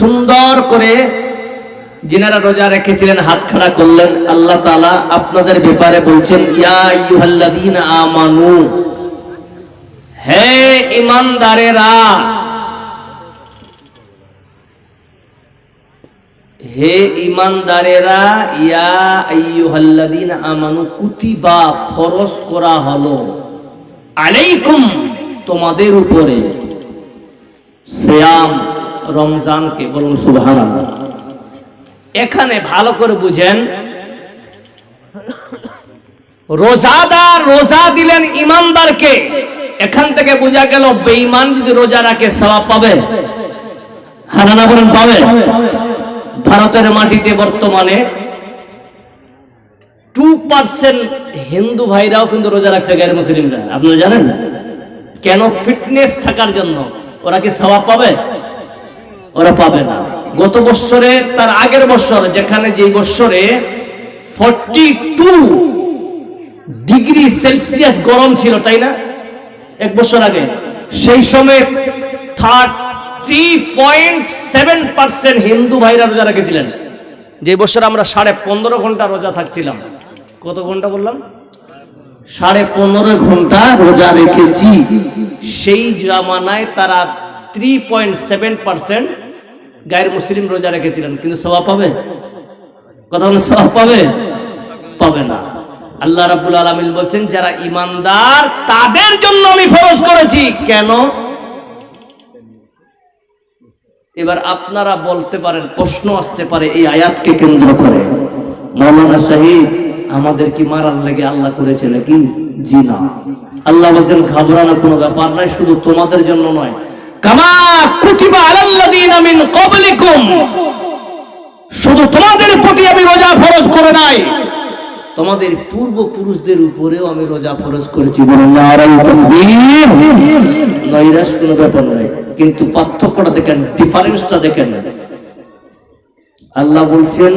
সুন্দর করে যিনারা রোজা রেখেছিলেন, হাত খাড়া করলেন, আল্লাহ তাআলা আপনাদের ব্যাপারে বলছেন, ইয়া আমানু। হে ইমানদারেরা হে ইমানদারেরা ইয়া আইয়ুহাল্লাযীনা আমানু, কুতিবা ফরজ করা হলো। আলাইকুম তোমাদের উপরে। সিয়াম রমজানকে বলুন সুবহানাল্লাহ। এখানে ভালো করে বুঝেন। রোজাদার রোজা দিলেন ইমানদারকে। এখান থেকে বোঝা গেল বেঈমান যদি রোজা রাখে সওয়াব পাবে। হানা না বলেন পাবে। ভারতের মাটিতে বর্তমানে টু পার্সেন্ট হিন্দু ভাইরাও কিন্তু রোজা রাখছে গ্যার মুসলিমরা। আপনারা জানেন? কেন ফিটনেস থাকার জন্য? ওরা কি সওয়াব পাবে? ওরা পাবে না। গত বছরে তার আগের বছর যেখানে যে বছরে ফর্টি টু ডিগ্রি সেলসিয়াস গরম ছিল, তাই না? এক বছর আগে। সেই সময় thirty point seven percent Hindu ভাইরা রোজা রেখেছিলেন। যে বছর আমরা সাড়ে পনেরো ঘণ্টা রোজা থাকছিলাম। কত ঘণ্টা বললাম? সাড়ে পনেরো ঘণ্টা রোজা রেখেছি। সেই জামানায় তারা থ্রি পয়েন্ট সেভেন পার্সেন্ট গায়ের মুসলিম রোজা রেখেছিলেন, কিন্তু সবাব পাবে? কথা বলে সবাব পাবে? পাবে না। আল্লাহ রাব্বুল আলামিন বলছেন, যারা ইমানদার তাদের জন্য আমি ফরজ করেছি। কেন? এবার আপনারা বলতে পারেন, প্রশ্ন আসতে পারে এই আয়াতকে কেন্দ্র করে। মৌলানা সাহিব, আমাদের কি মারার লেগে আল্লাহ করেছে নাকি? জি না। আল্লাহ বলছেন, ঘাবড়ানোর কোনো ব্যাপার নাই, শুধু তোমাদের জন্য নয় কামা শুধু তোমাদের প্রতি আমি রোজা ফরজ করে নাই। তোমাদের পূর্বপুরুষদের উপরেও আমি রোজা ফরজ করেছি। কোনো ব্যাপার নয়। কিন্তু পার্থক্যটা দেখেন ডিফারেন্সটা দেখেন। আল্লাহ বলছেন,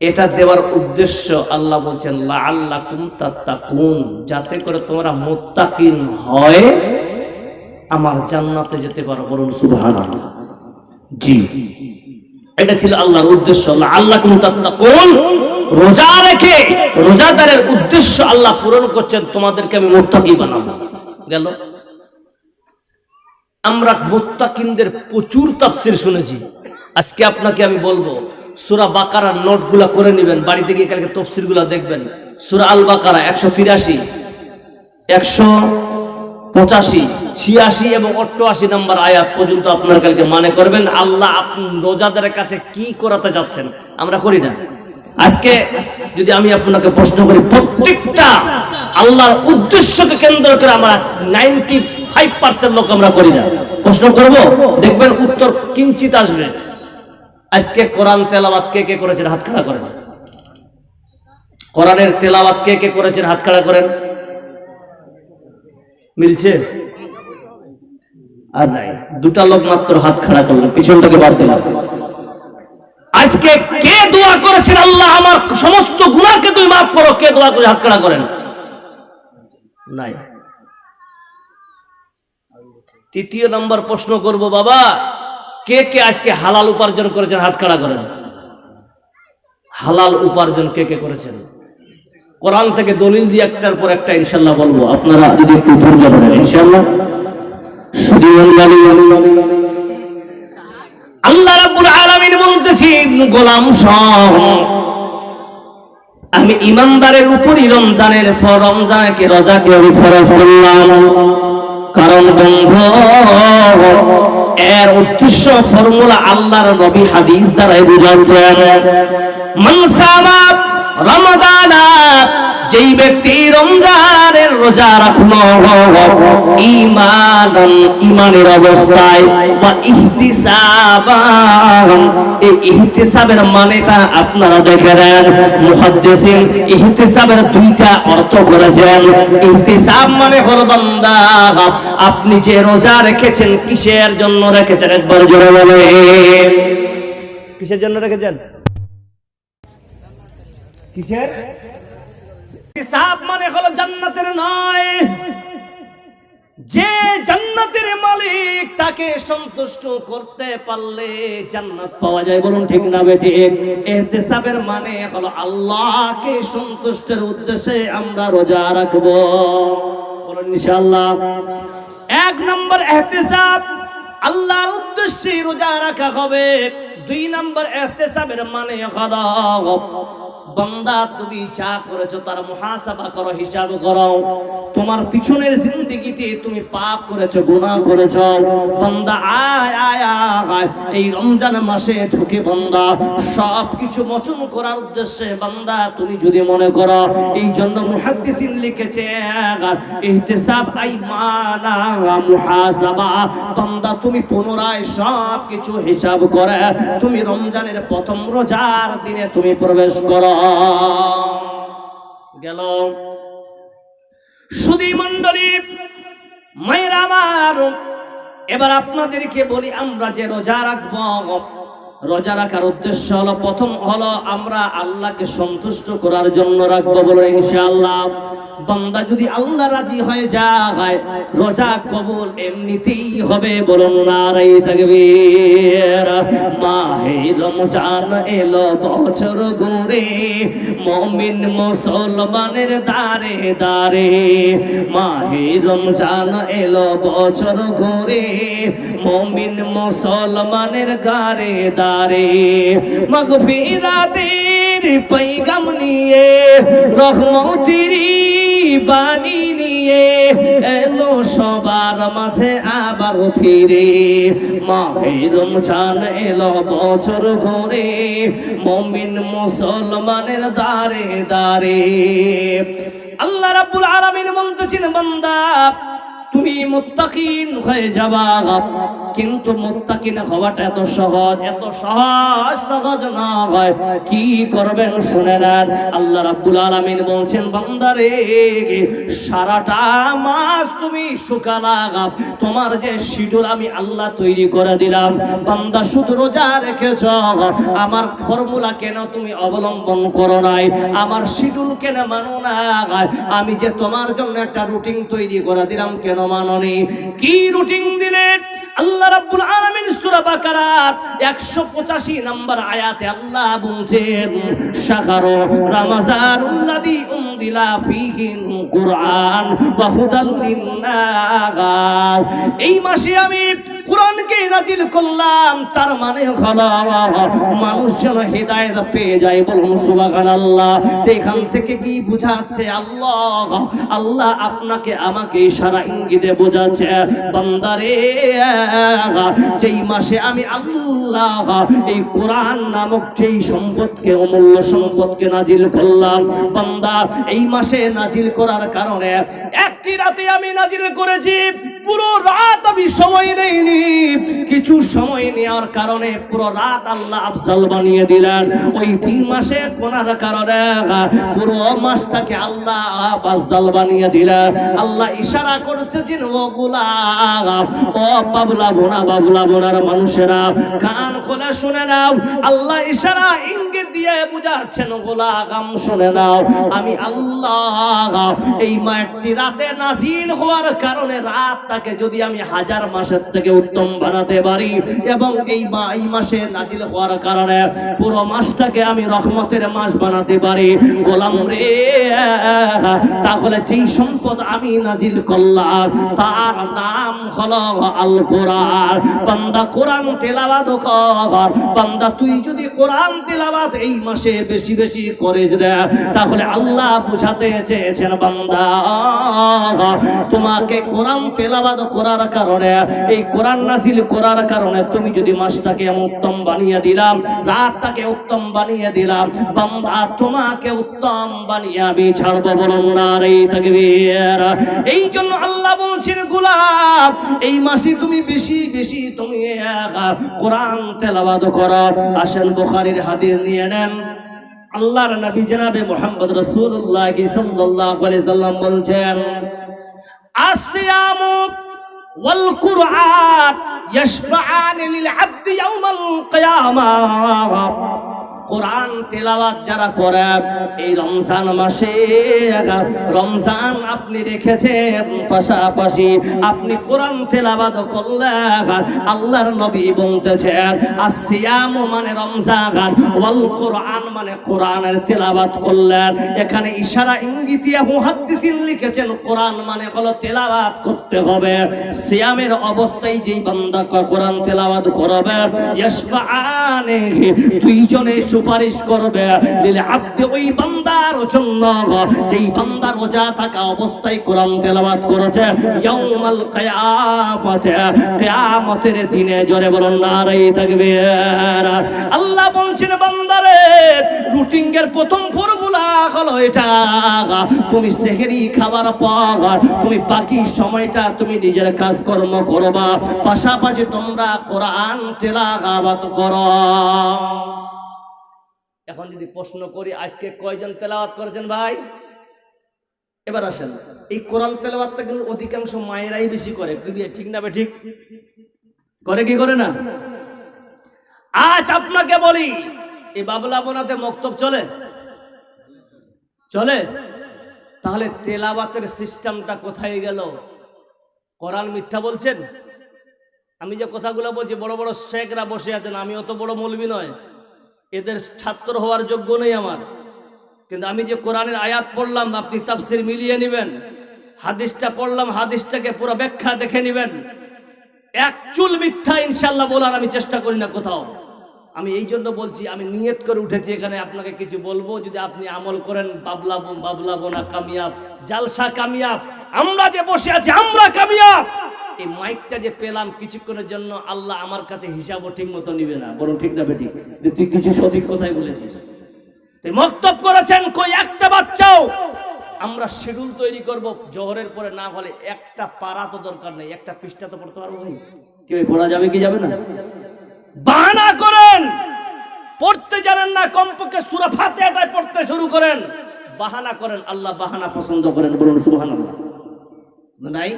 এটা দেওয়ার উদ্দেশ্য আল্লাহ বলছেন, লাআল্লাকুম তাত্তাকুন। যাতে করে তোমরা মুত্তাকিন হয় আমার জান্নাতে যেতে পারো, বলুন সুবহানাল্লাহ। জি। এটা ছিল আল্লাহর উদ্দেশ্য। আল্লাহ কোন রোজা রেখে, রোজাদারের উদ্দেশ্য আল্লাহ পূরণ করছেন, তোমাদেরকে আমি মুত্তাকি বানাবো। গেল। আমরা মুত্তাকিনদের প্রচুর তাফসির শুনেছি। আজকে আপনাকে আমি বলব, সূরা বাকারার নোটগুলা করে নেবেন, বাড়িতে গিয়ে কালকে তফসিরগুলো দেখবেন। সুরা আল বাকারা একশো তিরাশি, একশো পঁচাশি, ছিয়াশি এবং অষ্টআশি নম্বর আয়াত পর্যন্ত আপনার কালকে মানে করবেন, আল্লাহ আপনি রোজাদারের কাছে কি করাতে যাচ্ছেন আমরা করি না। আজকে যদি আমি আপনাকে প্রশ্ন করি, প্রত্যেকটা আল্লাহর উদ্দেশ্যকে কেন্দ্র করে আমরা নাইনটি ফাইভ পার্সেন্ট লোক আমরা করি না। প্রশ্ন করব, দেখবেন উত্তর কিঞ্চিত আসবে। আজকে কোরআন তেলাওয়াত কে কে করেছেন? হাত খাড়া করেন। কোরআনের তেলাওয়াত কে কে করেছেন? হাত খাড়া করেন। মিলছে? আর নাই দুটা লোক মাত্র হাত খাড়া করলেন পিছনটাকে বাদ দিলাম। আজকে কে দোয়া করেছেন আল্লাহ? আমার সমস্ত গুণাকে তুই মাফ করো। কে দোয়া করে হাত খাড়া করেন? নাই। তৃতীয় নম্বর প্রশ্ন করব, বাবা, কে কে আজকে হালাল উপার্জন করেছেন? হাত খাড়া করেন। হালাল উপার্জন কে কে করেছেন? কোরআন থেকে দলিল দিয়ে একটার পর একটা ইনশাল্লাহ বলব। আপনারা যদি একটু ধৈর্য ধরেন, ইনশাল্লাহ। আল্লাহ রাব্বুল আলামিন বলতেছেন, গোলাম সহ, আমি ইমানদারের উপরই রমজানের রমজানকে রোজাকে আমি ফরজ করলাম। কারণ বন্ধু, এর উদ্দেশ্য, ফর্মুলা আল্লাহর নবী হাদিস দ্বারাই বুঝাচ্ছেন। মান সামা রমাদানা যেই ব্যক্তি রমজানের রোজা রাখল ইমানান ইমানের অবস্থায় ইহতিসাবের মানেটা আপনারা দেখে নেন। মুহাদ্দিসিন ইহতিসাবের দুইটা অর্থ করেছেন। ইহতিসাব মানে হলো বান্দা, আপনি যে রোজা রেখেছেন কিসের জন্য রেখেছেন? একবার জোরে বলেন। কিসের জন্য রেখেছেন? কিসের? হিসাব মানে হলো জান্নাতের নয়। যে জান্নাতের মালিক তাকে সন্তুষ্ট করতে পারলে জান্নাত পাওয়া যায় বলুন ঠিক না মানে হলো আল্লাহকে সন্তুষ্টের উদ্দেশ্যে আমরা রোজা রাখব। বলুন এক নম্বর এহতেসাব, আল্লাহর উদ্দেশ্যে রোজা রাখা হবে। দুই নম্বর এহতেসাবের মানে হলো বান্দা, তুমি যা করেছ তার মুহাসাবা করো, হিসাব করো। তোমার পিছনের জিন্দগিতে তুমি পাপ করেছ, গুনাহ করেছ। বান্দা, আয় আয় আয় এই রমজান মাসে ঢুকে বান্দা সব কিছু মোচন করার উদ্দেশ্যে বান্দা, তুমি যদি মনে করো, এই জন্য মুহাদ্দিসিন লিখেছে ইহতিসাব, আই, মানা, মুহাসাবা। বান্দা, তুমি পুনরায় সব কিছু হিসাব করে, তুমি রমজানের প্রথম রোজার দিনে তুমি প্রবেশ করো। গেল। সুদী মন্ডলী মায়ের আমার এবার আপনাদেরকে বলি আমরা যে রোজা রাখব রোজা রাখার উদ্দেশ্য হলো, প্রথম হলো আমরা আল্লাহকে সন্তুষ্ট করার জন্য রাখব বলো ইনশাআল্লাহ। বান্দা যদি আল্লাহ রাজি হয়ে যায়, রোজা কবুল এমনিতেই হবে বলুন না রাই থাকবে মাহে রমজান এলো বছর ঘুরে মমিন মুসলমানের দারে দারে মাহে রমজান এলো বছর ঘুরে মমিন মুসলমানের গারে দারে তারে মগফিরাতের পৈগম নিয়ে, রহমতিরি বাণী নিয়ে এলো সবার মাঝে আবার ফিরে। মাহের রমজান এলো বছর ঘরে মমিন মুসলমানের দারে দারে আল্লাহ রাব্বুল আলামিন বলতেছেন, বান্দা তুমি মুত্তাকিন হয়ে যাবা। কিন্তু মুত্তাকিন হওয়াটা এত সহজ এত সহজ সহজ না হয়। কি করবেন শুনে নেন আল্লাহ রাব্বুল আলামিন বলছেন, বান্দারে, সারাটা মাস তুমি শুকালা তোমার যে শিডিউল আমি আল্লাহ তৈরি করে দিলাম। বান্দা শুধু রোজা রেখেছ। আমার ফর্মুলা কেন তুমি অবলম্বন করো নাই? আমার শিডিউল কেন মানো না আমি যে তোমার জন্য একটা রুটিন তৈরি করে দিলাম, কেন মাননি। কি রুটিন দিলে? আল্লাহ রাব্বুল আলামিন সূরা বাকারা 185 নম্বর আয়াতে আল্লাহ বলছেন শাহরু রমাজানুল্লাযী উনজিলা ফীহিল কুরআন ওয়া হুদাল লিন্নাস। এই মাসে আমি কোরআনকে নাজিল করলাম, তার মানে হলো মানুষ যেন হেদায়েত পেয়ে যায়। বলুন সুবহানাল্লাহ। তো এখান থেকে কি বুঝাচ্ছে আল্লাহ? আল্লাহ আপনাকে আমাকে ইশারা ইঙ্গিতে বোঝাচ্ছে, বান্দারে, যেই মাসে আমি আল্লাহ এই কোরআন নামক যেই সম্পদকে, অমূল্য সম্পদকে নাজিল করলাম, বান্দা, এই মাসে নাজিল করার কারণে একটি রাতে আমি নাজিল করেছি, পুরো রাত আমি সময় নেইনি কিছু সময় নেওয়ার কারণে পুরো রাত আল্লাহ আফজাল বানিয়ে দিলেন। ওই তিন মাসে কোনার কারণে, পুরো মাসটাকে আল্লাহ আফজাল বানিয়ে দিলেন। আল্লাহ ইশারা করেছেন ও গুলা ও পাবলা বোনা, বাবলা বোনার মানুষেরা, কান খোলা শুনে নাও। আল্লাহ ইশারা ইঙ্গিত দিয়ে বুঝাচ্ছেন গোলাগাম শুনে নাও। আমি আল্লাহ, এই মা একটি রাতে নাজিল হওয়ার কারণে রাতটাকে যদি আমি হাজার মাসের থেকে উত্তম বানাতে পারি। এবং এই মা এই মাসে নাজিল হওয়ার কারণে পুরো মাসটাকে আমি রহমতের মাস বানাতে পারি। গোলাম রে, তাহলে যেই সম্পদ আমি নাজিল করলাম, তার নাম হলো আল কোরআন। বান্দা কোরআন তেলাওয়াত কর। বান্দা, তুই যদি কোরআন তেলাওয়াত এই মাসে বেশি বেশি করিস রে, তাহলে আল্লাহ বুঝাতে চেয়েছেন বান্দা। তোমাকে কোরআন তেলাওয়াত করার কারণে এই কোরআন নাজিল করার কারণে তুমি যদি মাসটাকে উত্তম বানিয়ে দিলাম রাতটাকে উত্তম বানিয়ে দিলাম বান্দা তোমাকে উত্তম বানিয়ে আমি ছাড়বো বলুন না রে তাকবীর। এই জন্য আল্লাহ বলছেন গোলাপ এই মাসে তুমি বেশি বেশি তুমি কোরআন তেলাওয়াত করো। আসেন বুখারীর হাদিস নিয়ে নেন। আল্লাহর নবী জনাবে মুহাম্মদ রাসূলুল্লাহ সাল্লাল্লাহু আলাইহি সাল্লাম বলছেন আসিয়ামু ওয়াল কুরআন ইয়াশফাআন লিল আবদি ইয়াউমাল কিয়ামাহ কোরআন তেলাওয়াত যারা করে, এই রমজান মাসে রমজান আপনি রেখেছেন পাশাপাশি আপনি কোরআন তেলাওয়াত করলে আল্লাহর নবী বলতেছেন আসিয়াম মানে রমজান, ওয়াল কোরআন মানে কোরআনের তেলাওয়াত করলেন। এখানে ইশারা ইঙ্গিতিয়া মুহাদ্দিসিন লিখেছেন, কোরআন মানে হলো তেলাওয়াত করতে হবে। সিয়ামের অবস্থায় যেই বান্দা কোরআন তেলাওয়াত করবে ইয়াশফাআনে দুইজনে সুপারিশ করবে। আব্দি ওই বান্দার জন্য যেই বান্দার রোজা থাকা অবস্থায় কোরআন তেলাওয়াত করেছে, ইয়াউমাল কিয়ামতে, কিয়ামতের দিনে জোরে বলুন, নারাই থাকবে আল্লাহ বলছেন, বান্দারে রুটিং এর প্রথম ফর্মুলা হলো এটা। তুমি সেহেরি খাবার পর তুমি বাকি সময়টা তুমি নিজের কাজকর্ম করবা। পাশাপাশি তোমরা কোরআন তেলাওয়াত করো। এখন যদি প্রশ্ন করি, আজকে কয়জন তেলাওয়াত করেছেন ভাই? এবার আসেন, এই কোরআন তেলাওয়াতটা কিন্তু অধিকাংশ মায়েরাই বেশি করে। ঠিক না ঠিক? করে কি, করে না? আজ আপনাকে বলি এই বাবলা বোনাতে মক্তব চলে? চলে? তাহলে তেলাবাতের সিস্টেমটা কোথায় গেল? কোরআন মিথ্যা বলছেন? আমি যে কথাগুলো বলছি, বড় বড় শেখরা বসে আছেন আমি অত বড় মৌলবি নয়। এদের ছাত্র হওয়ার যোগ্য নেই আমার। কিন্তু আমি যে কোরআনের আয়াত পড়লাম, আপনি তাফসির মিলিয়ে নেবেন। হাদিসটা পড়লাম, হাদিসটাকে পুরো ব্যাখ্যা দেখে নেবেন। এক চুল মিথ্যা ইনশাল্লাহ বলার আমি চেষ্টা করি না কোথাও। আমি এই জন্য বলছি, আমি নিয়ত করে উঠেছি এখানে আপনাকে কিছু বলব। যদি আপনি আমল করেন, বাবলা বাবলা বোনা কামিয়াব, জালসা কামিয়াব, আমরা যে বসে আছি, আমরা কামিয়াব। এই মাইকটা যে পেলাম কিছুক্ষণের জন্য, আল্লাহ আমার কাছে হিসাবও ঠিক মতো নিবে না। বরং ঠিক না বেঠিক যে তুই কিছু সঠিক কথাই বলেছিস। তুই মক্তব করেছেন কই একটা বাচ্চাও? আমরা শিডিউল তৈরি করব, জোহরের পরে না হলে একটা পারা তো দরকার নেই। একটা পৃষ্ঠা তো পড়তে পারব ভাই। কি ভাই পড়া যাবে কি যাবে না? বাহানা করেন! পড়তে জানেন না, কমপক্ষে সুরা ফাতিহাটাই পড়তে শুরু করেন। বাহানা করেন, আল্লাহ বাহানা পছন্দ করেন বলুন সুবহানাল্লাহ। নাই?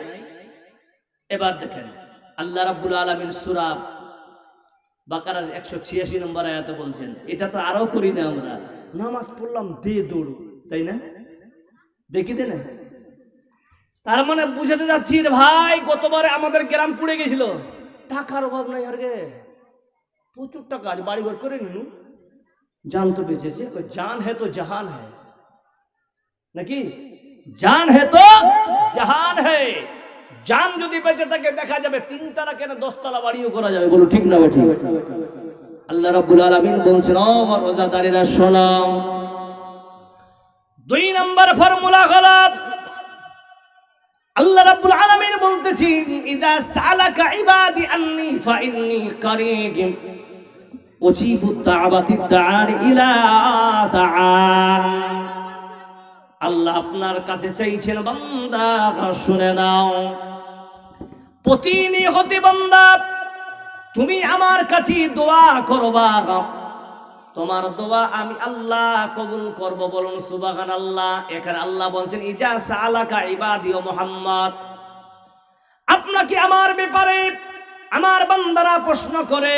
এবার দেখেন, আল্লাহ রাব্বুল আলামিন সূরা বাকারার একশো ছিয়াশি নম্বর আয়াতে বলছেন, এটা তো আরও করি না আমরা। নামাজ পড়লাম দে দৌড়, তাই না? দেখি দে না তার মানে বুঝাতে যাচ্ছি ভাই, গতবারে আমাদের গ্রাম পুড়ে গেছিল। টাকার অভাব নাই আর প্রচুর টাকা বাড়ি ঘর করে নিনু। জান তো বেঁচেছে জান হে তো জাহান হে। নাকি? জান হে তো জাহান হে। জান যদি বেঁচে থাকে, দেখা যাবে তিনতলা কেন দশতলা বাড়িও করা যাবে? বলো, ঠিক না ঠিক? আল্লাহ রাব্বুল আলামিন বলছেন রোজাদারেরা, শোনো। দুই নম্বর ফর্মুলা গলত। আল্লাহ রাব্বুল আলামিন বলতেছি, ইদা সালাকা ইবাদি আন্নি ফাইন্নি কারীব। উজিবু দাওয়াতি দার ইলা তাআন। আল্লাহ আপনার কাছে চাইছেন, বান্দা, শুনে নাও। প্রতিনিয়ত বান্দা, তুমি আমার কাছে দোয়া করবা তোমার দোয়া আমি আল্লাহ কবুল করব বলুন সুবাহান আল্লাহ এখানে আল্লাহ বলছেন, ইজা সালাকা ইবাদি ও মোহাম্মদ। আপনাকে আমার ব্যাপারে আমার বান্দারা প্রশ্ন করে,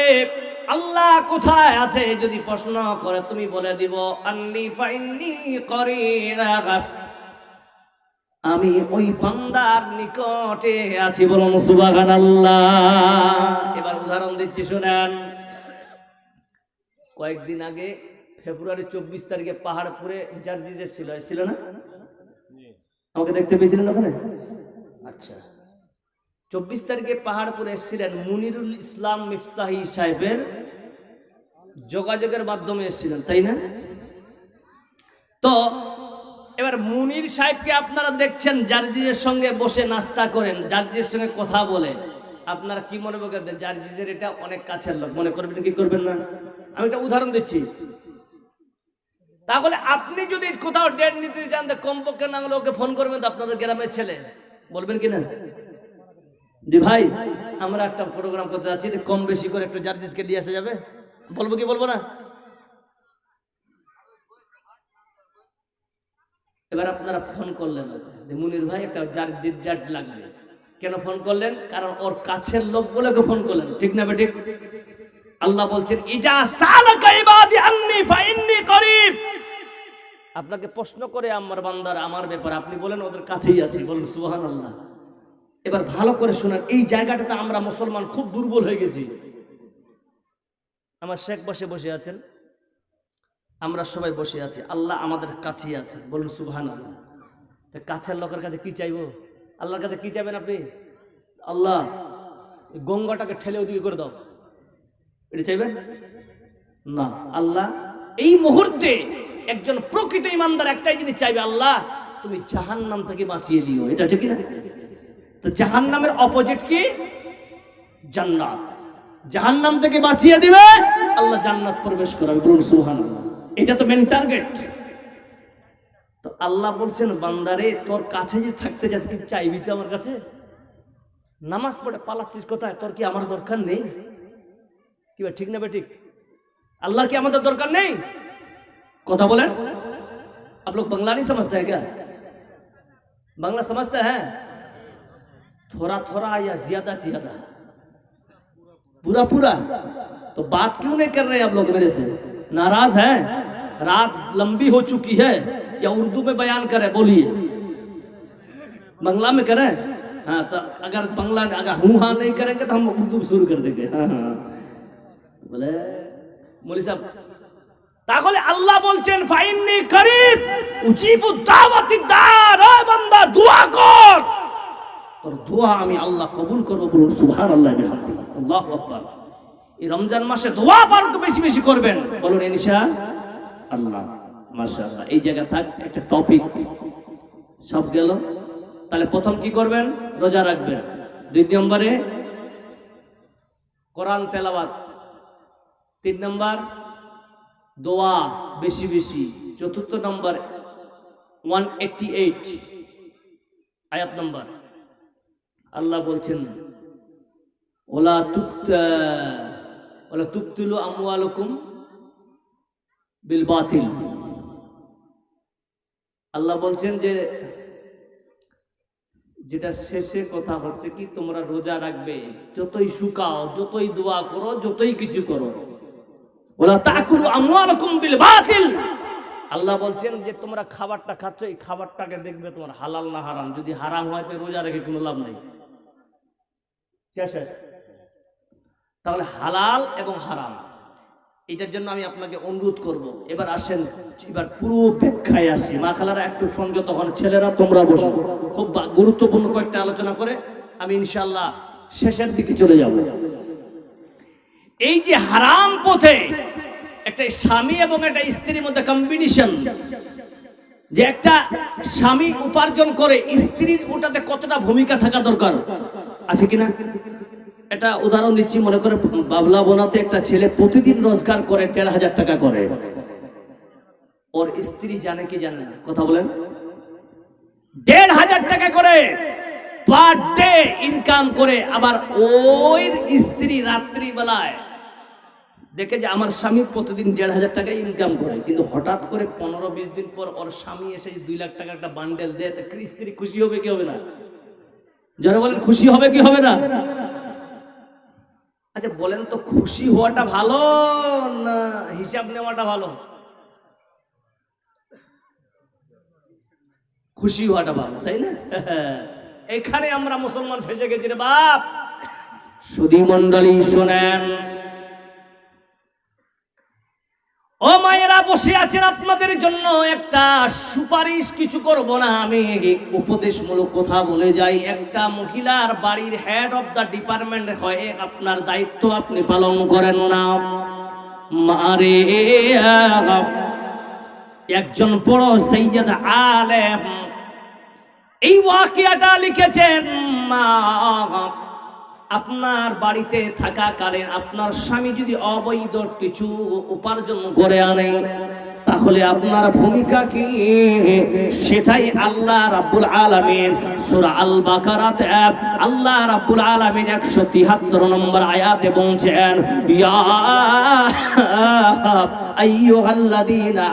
আল্লাহ কোথায় আছে? যদি প্রশ্ন করে, তুমি বলে দিব, আন্নি ফাইন্নি করে আমি ওই বান্দার নিকটে আছি বলুন সুবাহান আল্লাহ এবার উদাহরণ দিচ্ছি, শুনেন। কয়েকদিন আগে ফেব্রুয়ারি চব্বিশ তারিখে পাহাড়পুরে জার্জিস ছিল ছিল না? আমাকে দেখতে পেয়েছিলেন ওখানে? আচ্ছা। চব্বিশ তারিখে পাহাড়পুরে এসেছিলেন মুনিরুল ইসলাম মিফতাহি সাহেবের যোগাযোগের মাধ্যমে এসেছিলেন, তাই না? তো এবার মুনির সাহেবকে আপনারা দেখছেন, জার্জিজের সঙ্গে বসে নাস্তা করেন, জার্জিজের সঙ্গে কথা বলে। আপনারা কি মনে করেন জার্জিজের এটা অনেক কাছের লোক? মনে করবেন কি করবেন না? আমি একটা উদাহরণ দিচ্ছি। তাহলে আপনি যদি কোথাও ডেট নিতে চান তো কমপক্ষে না হলে ওকে ফোন করবেন তো আপনাদের গ্রামের ছেলে। বলবেন কি না? জি ভাই, আমরা একটা প্রোগ্রাম করতে যাচ্ছি কম বেশি করে একটু জার্জিসকে দিয়ে আসা যাবে। বলব কি বলব না? এবার আপনারা ফোন করলেন মুনির ভাই, একটা জার্জির জাট লাগবে। কেন ফোন করলেন? কারণ ওর কাছের লোক বলে ফোন করলেন। ঠিক না বে ঠিক আল্লাহ বলছেন, ইজা আপনাকে প্রশ্ন করে আমার বান্দার, আমার ব্যাপার, আপনি বলেন, ওদের কাছেই আছি। বলুন সুহান আল্লাহ এবার ভালো করে শোনান, এই জায়গাটাতে আমরা মুসলমান খুব দুর্বল হয়ে গেছি। আমার শেখ বসে বসে আছেন। আমরা সবাই বসে আছি, আল্লাহ আমাদের কাছেই আছে। বলুন সুবহান আল্লাহ তা কাছের লোকের কাছে কি চাইব? আল্লাহর কাছে কি চাইবেন আপনি? আল্লাহ গঙ্গাটাকে ঠেলে ওদিকে করে দাও। এটা চাইবেন? না, আল্লাহ, এই মুহূর্তে একজন প্রকৃত ইমানদার একটাই জিনিস চাইবে, আল্লাহ, তুমি জাহান্নাম থেকে বাঁচিয়ে দিও এটা ঠিক না তো জাহান্নামের অপোজিট কি? জান্নাত। জাহান্নাম থেকে বাঁচিয়ে দিবে, আল্লাহ জান্নাত প্রবেশ করাবে। বলুন, সুবহানাল্লাহ। এটা তো মেন টার্গেট তো আল্লাহ বলছেন বান্দারে তোর কাছে যে থাকতে যাতে কি চাইবি তো আমার কাছে নামাজ পড়ে পালাচ্ছিস কোথায় তোর কি আমার দরকার নেই কি ভাই ঠিক না ভাই ঠিক अल्लाह की আমাদের দরকার নেই কথা বলেন आप लोग बंगला नहीं समझते हैं क्या बांग्ला समझते हैं थोड़ा थोड़ा या ज्यादा ज्यादा पूरा पूरा तो बात क्यों नहीं कर रहे आप लोग मेरे से नाराज हैं रात लंबी हो चुकी है या उर्दू में बयान करें बोलिए बांग्ला में करें हाँ तो अगर बांग्ला अगर हूँ हाँ नहीं करेंगे तो हम उर्दू शुरू कर देंगे हाँ हाँ বলে মৌলি সাহেব তাহলে আল্লাহ বলছেন ফাইন্নি করিব উজিবু দাওয়াতি দার ও বান্দা দোয়া কর তোর দোয়া আমি আল্লাহ কবুল করব বলুন সুবহানাল্লাহ বিহামদি আল্লাহু আকবার এই রমজান মাসে দোয়া পার বেশি বেশি করবেন বলুন ইনশা আল্লাহ, মাশাআল্লাহ। এই জায়গা থাক, একটা টপিক সব গেল? তাহলে প্রথম কি করবেন? রোজা রাখবেন। দুই নম্বরে কোরআন তেলাওয়াত। তিন নম্বর, দোয়া বেশি বেশি। চতুর্থ নম্বর ওয়ান এইটটি এইট আয়াত নম্বর। আল্লাহ বলছেন, ওলা তুপ্ত ওলা তুপ্তুলু আমওয়ালুকুম বিল বাতিল। আল্লাহ বলছেন যে, যেটা শেষে কথা হচ্ছে কি, তোমরা রোজা রাখবে, যতই শুকাও, যতই দোয়া করো, যতই কিছু করো। আল্লাহ বলছেন যে, তোমরা খাবারটা খাচ্ছ, এই খাবারটাকে দেখবে তোমার হালাল না হারাম। যদি হারাম হয়, তো রোজা রেখে কোনো লাভ নেই। তাহলে হালাল এবং হারাম। এটার জন্য আমি আপনাকে অনুরোধ করব। এবার আসেন, এবার পুরো ব্যাখ্যায় আসি। মা খালারা একটু সঙ্গে, তখন ছেলেরা, তোমরা বসো। খুব গুরুত্বপূর্ণ কয়েকটা আলোচনা করে আমি ইনশাল্লাহ শেষের দিকে চলে যাব। এই যে হারাম পথে একটা স্বামী এবং একটা স্ত্রীর মধ্যে কম্বিনেশন যে একটা স্বামী উপার্জন করে, স্ত্রীর ওটাতে কতটা ভূমিকা থাকা দরকার? আছে কিনা? এটা উদাহরণ দিচ্ছি, মনে করে বাবলা বোনাতে একটা ছেলে প্রতিদিন রোজগার করে দেড় হাজার টাকা করে। ওর স্ত্রী জানে কি জানে না? কথা বলেন। দেড় হাজার টাকা করে পার ডে ইনকাম করে আবার ওই স্ত্রী রাত্রি বেলায় দেখে যে আমার স্বামী প্রতিদিন দেড় হাজার টাকা ইনকাম করে। কিন্তু হঠাৎ করে পনেরো বিশ দিন পর ওর স্বামী এসে দুই লাখ টাকা একটা বান্ডেল দেয় স্ত্রী খুশি হবে কি হবে না? যারা বলেন, খুশি হবে কি হবে না? আচ্ছা বলেন তো খুশি হওয়াটা ভালো না হিসাব নেওয়াটা ভালো? খুশি হওয়াটা ভালো, তাই না? এখানে আমরা মুসলমান ফেসে গেছি রে বাপ। সুধী মন্ডলী শোনেন ও মায়েরা বসে আছেন আপনাদের জন্য একটা সুপারিশ কিছু করব না, আমি উপদেশমূলক কথা বলে যাই। একটা মহিলার বাড়ির হেড অফ দ্য ডিপার্টমেন্ট হয়ে আপনার দায়িত্ব আপনি পালন করেন না। মারে একজন বড় সৈয়দ আলেম এই ওয়াকিয়াটা লিখেছেন, মা আপনার বাড়িতে থাকাকালীন আপনার স্বামী যদি অবৈধ কিছু উপার্জন করে আনে, তাহলে আপনার ভূমিকা কি? সেটাই আল্লাহ রাব্বুল আলামিন সূরা আল বাকারাত আল্লাহ রাব্বুল আলামিন 173 নম্বর আয়াতে বলছেন, ইয়া আইয়ুহাল্লাযীনা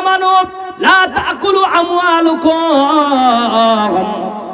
আমানু লা তাকুলু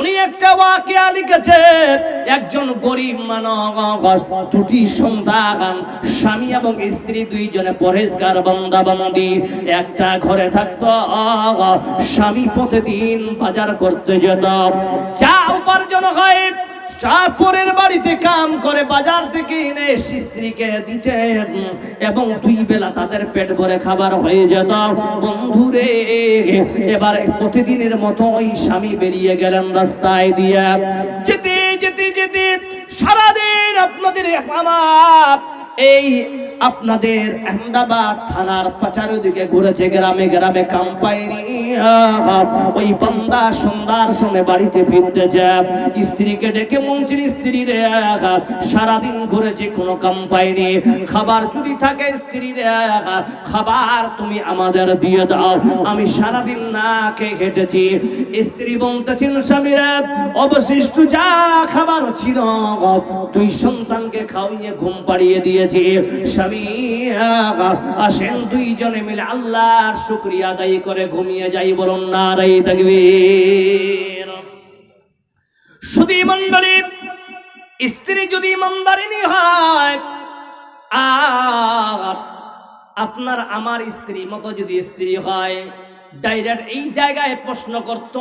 উনি একটা ওয়াকিয়া লিখেছে একজন গরিব মানুষ, দুটি সন্তান, স্বামী এবং স্ত্রী দুইজনে পরেজগার বন্দাবন্দি। একটা ঘরে থাকতো, স্বামী প্রতিদিন বাজার করতে যেত। যা উপার্জন হয় শাহপুরের বাড়িতে কাম করে, বাজার থেকে এনে স্ত্রীকে দিতেন এবং দুই বেলা তাদের পেট ভরে খাবার হয়ে যেত। বন্ধুরে, এবার প্রতিদিনের মতো ওই স্বামী বেরিয়ে গেলেন রাস্তায় দিয়ে। যেতে যেতে যেতে সারাদিন আপনাদের আমার এই আপনাদের আহমেদাবাদ থানার পাচারের দিকে ঘুরেছে গ্রামে গ্রামে কাম পায়নি ওই বান্দা সন্ধ্যার সময় বাড়িতে ফিরতেছে। স্ত্রীকে ডেকে মঞ্চির স্ত্রী রে। সারাদিন ঘুরেছে কোনো কাম পায়নি খাবার যদি থাকে স্ত্রী রে। খাবার তুমি আমাদের দিয়ে দাও। আমি সারাদিন না খেয়ে হেঁটেছি স্ত্রী বলতেছেন স্বামীরা অবশিষ্ট যা খাবার ছিল, দুই সন্তানকে খাওয়িয়ে ঘুম পাড়িয়ে মিলে আল্লাহর শুক্রিয়া আদায় করে ঘুমিয়ে যাই না মন্ডলী স্ত্রী যদি হয় আপনার আমার স্ত্রী মতো যদি স্ত্রী হয়, ডাইরেক্ট এই জায়গায় প্রশ্ন করতো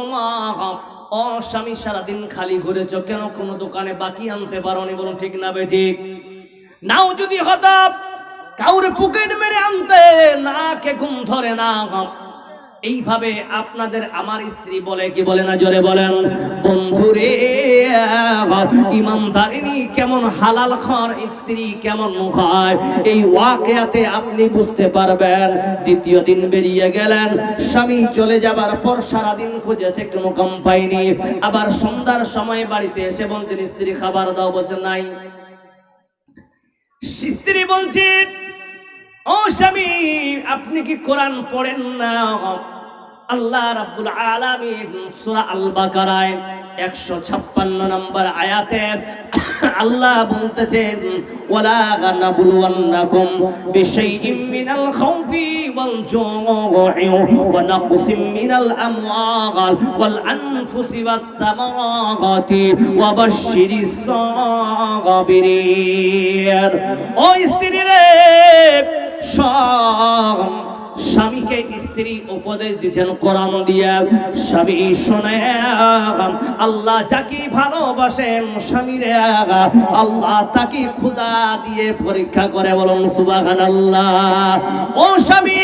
ও স্বামী সারাদিন খালি ঘুরেছ কেন? কোনো দোকানে বাকি আনতে পারোনি বলুন, ঠিক না বে ঠিক? নাও যদি হতো কাউরে পকেট মেরে আনতে না কে ঘুম ধরে না। এইভাবে আপনাদের আমার স্ত্রী বলে কি বলে না? জোরে বলেন। বন্ধুরে, ইমানদারিনী কেমন হালাল খর স্ত্রী, কেমন হয়? এই ওয়াকিয়াতে আপনি বুঝতে পারবেন, দ্বিতীয় দিন বেরিয়ে গেলেন। স্বামী চলে যাবার পর সারাদিন খুঁজেছে কোনো কম পাইনি আবার সন্ধ্যার সময় বাড়িতে এসে বলতেন, স্ত্রী, খাবার দাও। বলছে নাই। স্ত্রী বলছে ও স্বামী আপনি কি কোরআন পড়েন না? আল্লাহ রাব্বুল আলামিন সূরা আল বাকারায় 156 নম্বর আয়াতে আল্লাহ বলতেছেন ওয়ালা গানাবুলুওয়ান্নাকুম বিশাইইম মিনাল খাউফি ওয়াল জুউ'i ওয়া নাকসিম মিনাল আমওয়াল ওয়াল আনফুসি ওয়াস সামারাতি ওয়া বাশশিরিস সাবিরিন ও স্ত্রী রে সব স্বামীকে স্ত্রী উপদেশ দিচ্ছেন কোরআন দিয়া। স্বামী শোনে, আল্লাহ যাকে ভালোবাসেন স্বামীরে, আল্লাহ তাকে খুদা দিয়ে পরীক্ষা করে বলুন সুবাহান আল্লাহ ও স্বামী,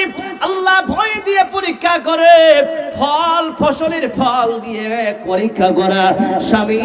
আল্লাহ ভয় দিয়ে পরীক্ষা করে, ফল ফসলের ফল দিয়ে পরীক্ষা করা। স্বামী